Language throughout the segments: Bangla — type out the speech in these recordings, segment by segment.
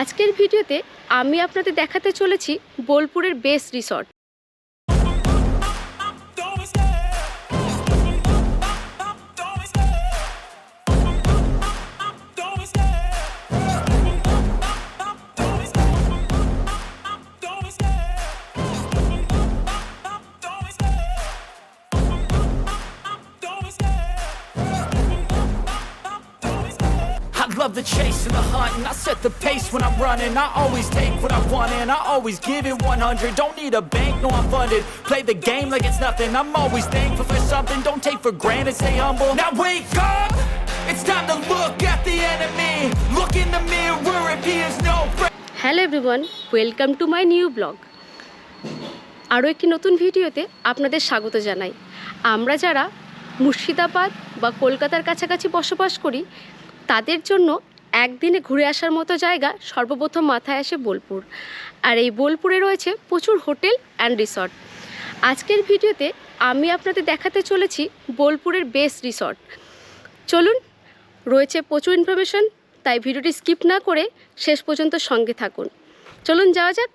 আজকের ভিডিওতে আমি আপনাদের দেখাতে চলেছি বোলপুরের best resort. Set the pace when I'm running I always take what I want and I always give it 100 Don't need a bank, no I'm funded Play the game like it's nothing I'm always thankful for something Don't take for granted, stay humble Now wake up! It's time to look at the enemy Look in the mirror if he is no friend hello everyone welcome to my new blog আরও একটি নতুন ভিডিওতে আপনাদের স্বাগত জানাই আমরা যারা মুর্শিদাবাদ বা কলকাতার কাছাকাছি বসবাস করি তাদের জন্য একদিনে ঘুরে আসার মতো জায়গা সর্বপ্রথম মাথায় আসে বোলপুর। আর এই বোলপুরে রয়েছে প্রচুর হোটেল অ্যান্ড রিসর্ট আজকের ভিডিওতে আমি আপনাদের দেখাতে চলেছি বোলপুরের বেস্ট রিসর্ট চলুন, রয়েছে প্রচুর ইনফরমেশন তাই ভিডিওটি স্কিপ না করে শেষ পর্যন্ত সঙ্গে থাকুন। চলুন, যাওয়া যাক।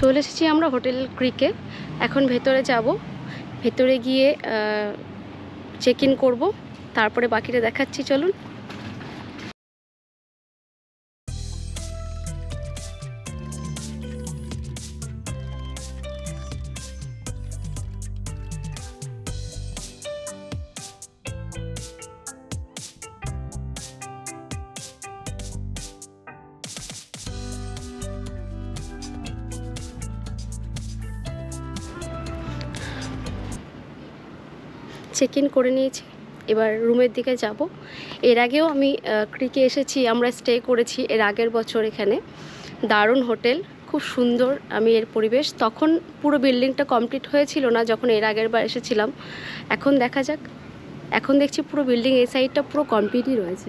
চলে এসেছি আমরা হোটেল ক্রিকে। এখন ভেতরে যাব। ভেতরে গিয়ে চেক ইন করব। তারপরে বাকিটা দেখাচ্ছি, চলুন। চেক ইন করে নিয়েছি। এবার রুমের দিকে যাব। এর আগেও আমি ক্রিকে এসেছি, আমরা স্টে করেছি এর আগের বছর এখানে। দারুণ হোটেল, খুব সুন্দর আমি এর পরিবেশ। তখন পুরো বিল্ডিংটা কমপ্লিট হয়েছিল না, যখন এর আগের বার এসেছিলাম। এখন দেখা যাক। এখন দেখছি পুরো বিল্ডিং এই সাইডটা পুরো কমপ্লিটই রয়েছে।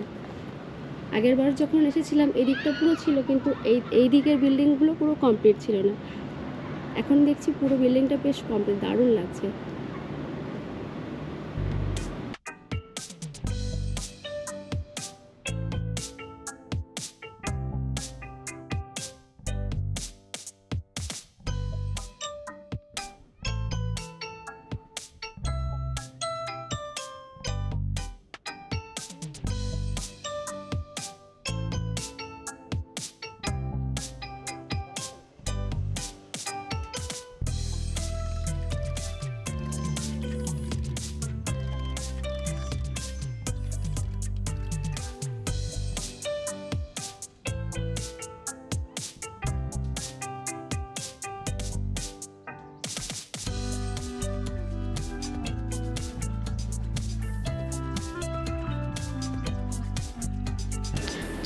আগের বার যখন এসেছিলাম এই দিকটা পুরো ছিল, কিন্তু এই এই দিকের বিল্ডিংগুলো পুরো কমপ্লিট ছিল না। এখন দেখছি পুরো বিল্ডিংটা বেশ কমপ্লিট দারুণ লাগছে।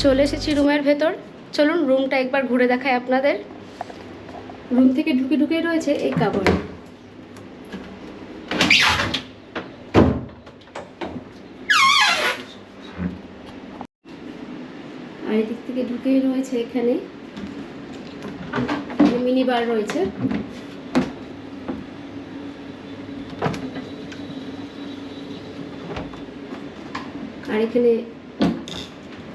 চলে এসেছি রুমের ভেতর। চলুন, রুমটা একবার ঘুরে দেখায় আপনাদের। রুম থেকে ঢুকে ঢুকে রয়েছে এই কাপড়। আর এদিক থেকে ঢুকেই রয়েছে এখানে। মিনি বার রয়েছে। আর এখানে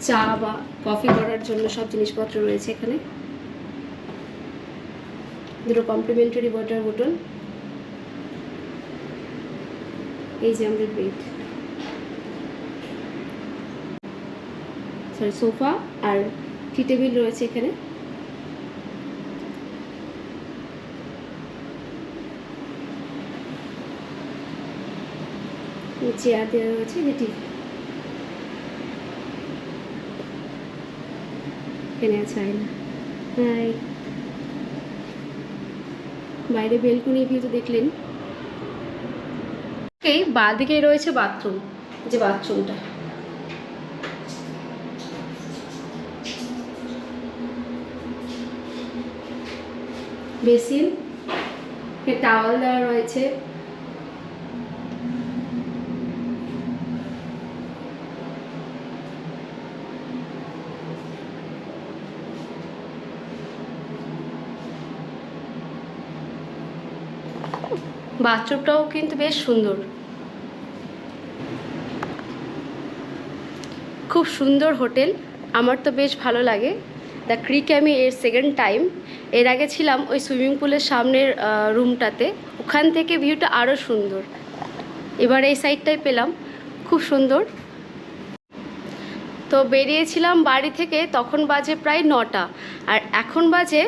চা বা কফি করার জন্য সব জিনিসপত্র রয়েছে এখানে। দুটো কমপ্লিমেন্টারি ওয়াটার বোটল এই যে আমাদের বেড সরি সোফা আর টি টেবিল রয়েছে এখানে। চেয়ার দেওয়া রয়েছে যেটি কেনা চায় না। তাই বাইরে বেলকুনি ভিউ তো দেখলেন। এই বাঁদিকে রয়েছে বাথরুম। যে বাথরুমটা। বেসিন। টাওয়াল দেওয়া রয়েছে। বাথরুমটাও কিন্তু বেশ সুন্দর। খুব সুন্দর হোটেল। আমার তো বেশ ভালো লাগে। দ্য ক্রিক আমি এর সেকেন্ড টাইম। এর আগে ছিলাম ওই সুইমিং পুলের সামনের রুমটাতে। ওখান থেকে ভিউটা আরও সুন্দর। এবার এই সাইডটাই পেলাম। খুব সুন্দর। তো বেরিয়েছিলাম বাড়ি থেকে তখন বাজে প্রায় নটা। আর এখন বাজে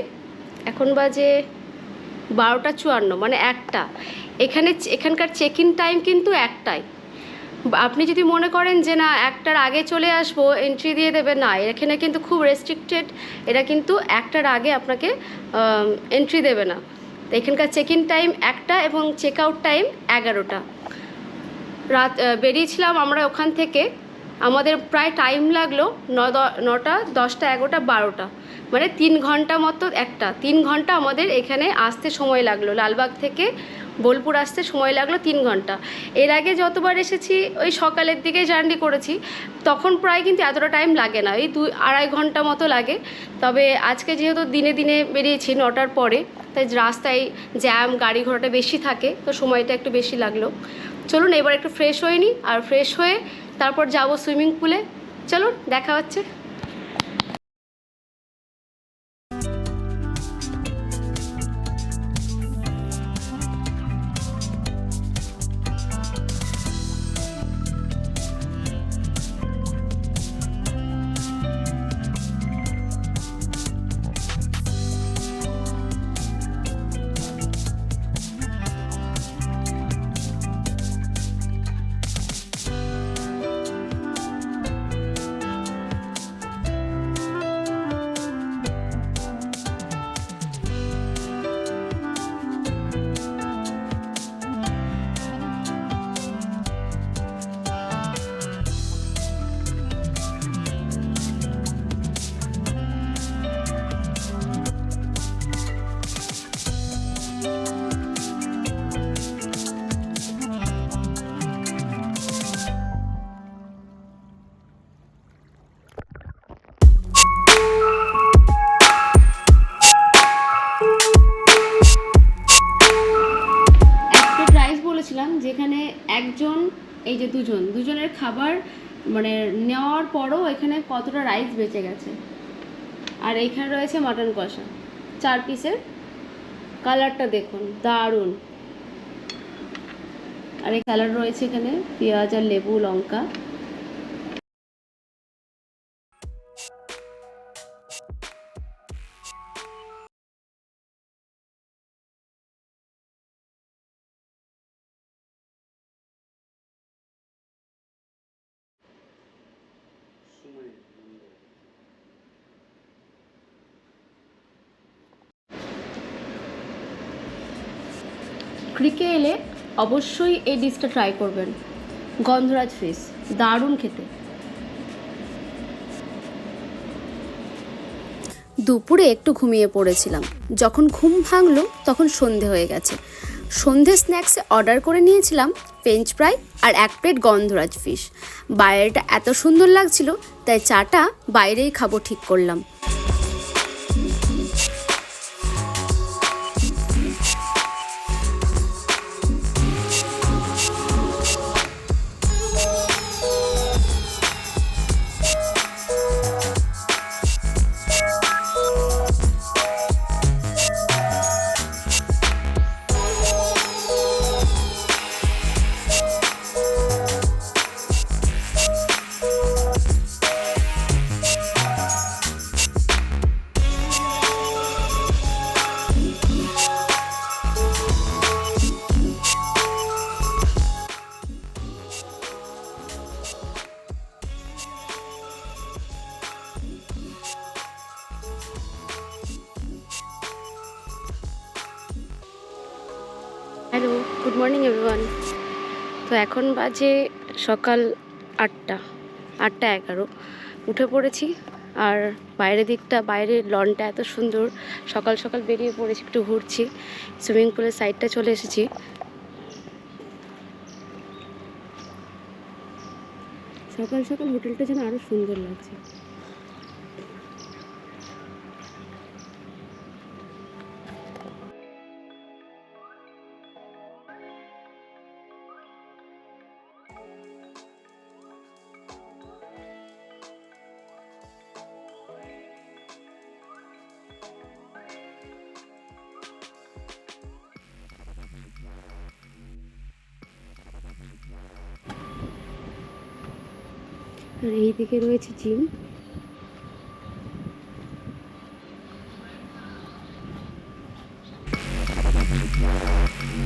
এখন বাজে বারোটা চুয়ান্ন মানে একটা। এখানে এখানকার চেক ইন টাইম কিন্তু একটাই। আপনি যদি মনে করেন যে না, একটার আগে চলে আসব এন্ট্রি দিয়ে দেবে, না, এখানে কিন্তু খুব রেস্ট্রিক্টেড এটা কিন্তু একটার আগে আপনাকে এন্ট্রি দেবে না। তো এখানকার চেক ইন টাইম একটা এবং চেক আউট টাইম এগারোটা। রাত বেরিয়েছিলাম আমরা ওখান থেকে। আমাদের প্রায় টাইম লাগল ন নটা, দশটা, এগারোটা, বারোটা। মানে তিন ঘণ্টা মতো একটা। তিন ঘণ্টা আমাদের এখানে আসতে সময় লাগল। লালবাগ থেকে বোলপুর আসতে সময় লাগল তিন ঘণ্টা। এর আগে যতবার এসেছি, ওই সকালের দিকে জার্নি করেছি, তখন প্রায় কিন্তু এতটা টাইম লাগে না। এই দুই আড়াই ঘণ্টা মতো লাগে। তবে আজকে যেহেতু দিনে দিনে বেরিয়েছি নটার পরে, তাই রাস্তায় জ্যাম গাড়ি ঘোড়াটা বেশি থাকে, তো সময়টা একটু বেশি লাগল। চলুন, এবার একটু ফ্রেশ হয়ে নিই আর ফ্রেশ হয়ে তারপর যাব সুইমিং পুলে চলুন দেখা হচ্ছে। যেখানে একজন, এই যে দুজন, দুজনের খাবার মানে নেওয়ার পরও এখানে কতটা রাইস বেঁচে গেছে। আর এখানে রয়েছে মাটন কষা। চার পিসের কালারটা দেখুন, দারুণ। আর এই কালার রয়েছে এখানে, পেঁয়াজ আর লেবু, লঙ্কা। ক্রিকে এলে অবশ্যই এই ডিশটা ট্রাই করবেন। গন্ধরাজ ফিশ দারুণ খেতে। দুপুরে একটু ঘুমিয়ে পড়েছিলাম। যখন ঘুম ভাঙলো, তখন সন্ধে হয়ে গেছে। সন্ধে স্ন্যাক্সে অর্ডার করে নিয়েছিলাম ফ্রেঞ্চ ফ্রাই আর এক প্লেট গন্ধরাজ ফিশ বাইরেটা এত সুন্দর লাগছিল, তাই চাটা বাইরেই খাব ঠিক করলাম। হ্যালো গুড মর্নিং এভরিওয়ান তো এখন বাজে সকাল আটটা আটটা এগারো। উঠে পড়েছি আর বাইরের দিকটা, বাইরের লনটা এত সুন্দর। সকাল সকাল বেরিয়ে পড়েছি, একটু ঘুরছি। সুইমিং পুলের সাইডটা চলে এসেছি। সকাল সকাল হোটেলটা যেন আরও সুন্দর লাগছে। আর এইদিকে রয়েছে জিম।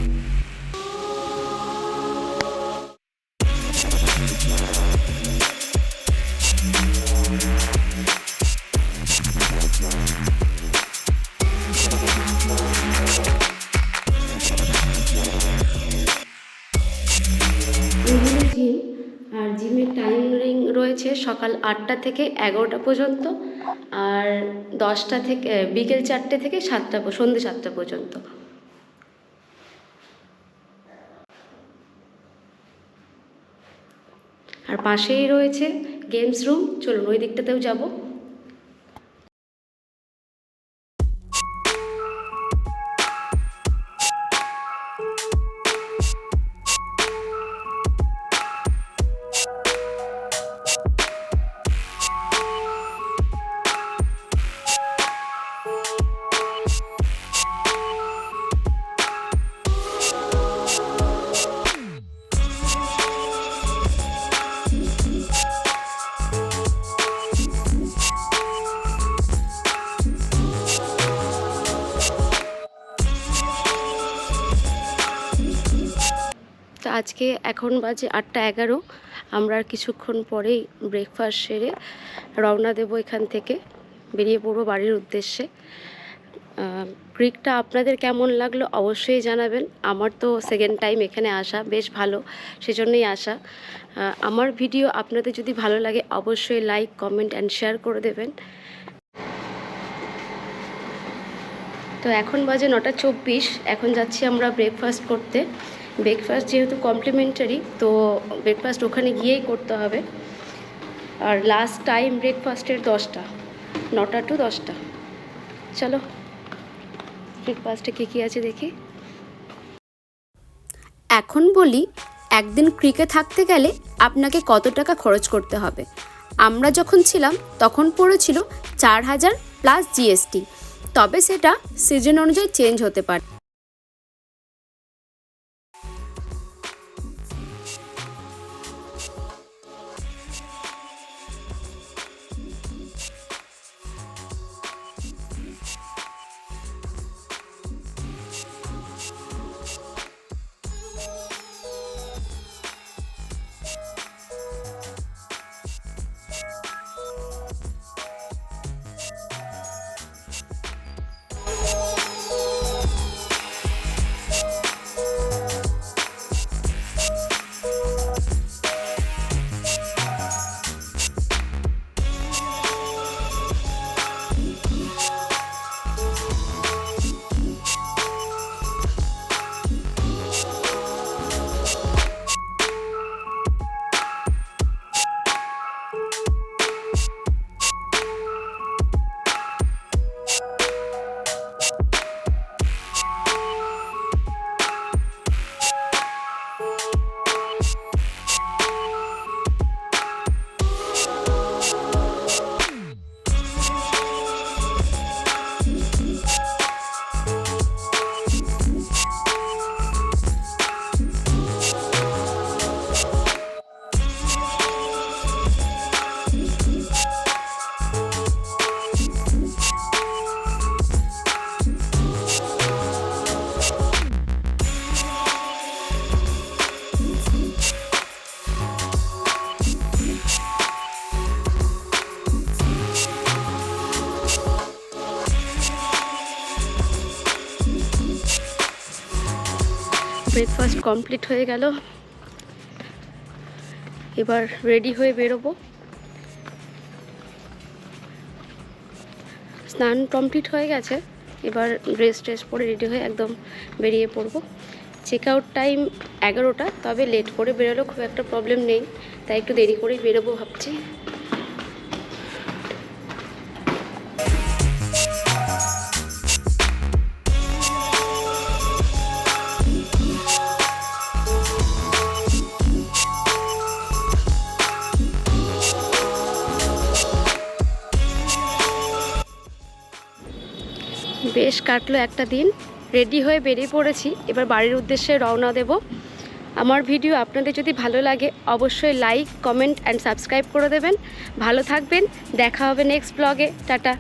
এগুলো সকাল আটটা থেকে এগারোটা পর্যন্ত আর দশটা থেকে বিকেল চারটে থেকে সাতটা সন্ধে সন্ধ্যে সাতটা পর্যন্ত। আর পাশেই রয়েছে গেমস রুম চলুন ওই দিকটাতেও যাব। আজকে এখন বাজে আটটা এগারো। আমরা কিছুক্ষণ পরেই ব্রেকফাস্ট সেরে রওনা দেব এখান থেকে, বেরিয়ে পড়ব বাড়ির উদ্দেশ্যে। ক্রিকটা আপনাদের কেমন লাগল অবশ্যই জানাবেন। আমার তো সেকেন্ড টাইম এখানে আসা, বেশ ভালো, সেজন্যই আসা। আমার ভিডিও আপনাদের যদি ভালো লাগে অবশ্যই লাইক কমেন্ট অ্যান্ড শেয়ার করে দেবেন। তো এখন বাজে নটা চব্বিশ, এখন যাচ্ছি আমরা ব্রেকফাস্ট করতে। ব্রেকফাস্ট যেহেতু কমপ্লিমেন্টারি তো ব্রেকফাস্ট ওখানে গিয়েই করতে হবে। আর লাস্ট টাইম ব্রেকফাস্টের দশটা, নটা টু দশটা। চলো ব্রেকফাস্টে কী কী আছে দেখি। এখন বলি, একদিন ক্রিকে থাকতে গেলে আপনাকে কত টাকা খরচ করতে হবে? আমরা যখন ছিলাম, তখন পড়েছিল চার হাজার প্লাস জিএসটি তবে সেটা সিজন অনুযায়ী চেঞ্জ হতে পারে। ব্রেকফাস্ট কমপ্লিট হয়ে গেল। এবার রেডি হয়ে বেরোবো। স্নান কমপ্লিট হয়ে গেছে। এবার ড্রেস ট্রেস পরে রেডি হয়ে একদম বেরিয়ে পড়ব। চেক আউট টাইম এগারোটা, তবে লেট করে বেরোলেও খুব একটা প্রবলেম নেই। তাই একটু দেরি করেই বেরোবো ভাবছি। বেশ কাটলো একটা দিন। রেডি হয়ে বেরিয়ে পড়েছি। এবার বাড়ির উদ্দেশ্যে রওনা দেব। আমার ভিডিও আপনাদের যদি ভালো লাগে, অবশ্যই লাইক কমেন্ট অ্যান্ড সাবস্ক্রাইব করে দেবেন। ভালো থাকবেন। দেখা হবে নেক্সট ব্লগে টাটা।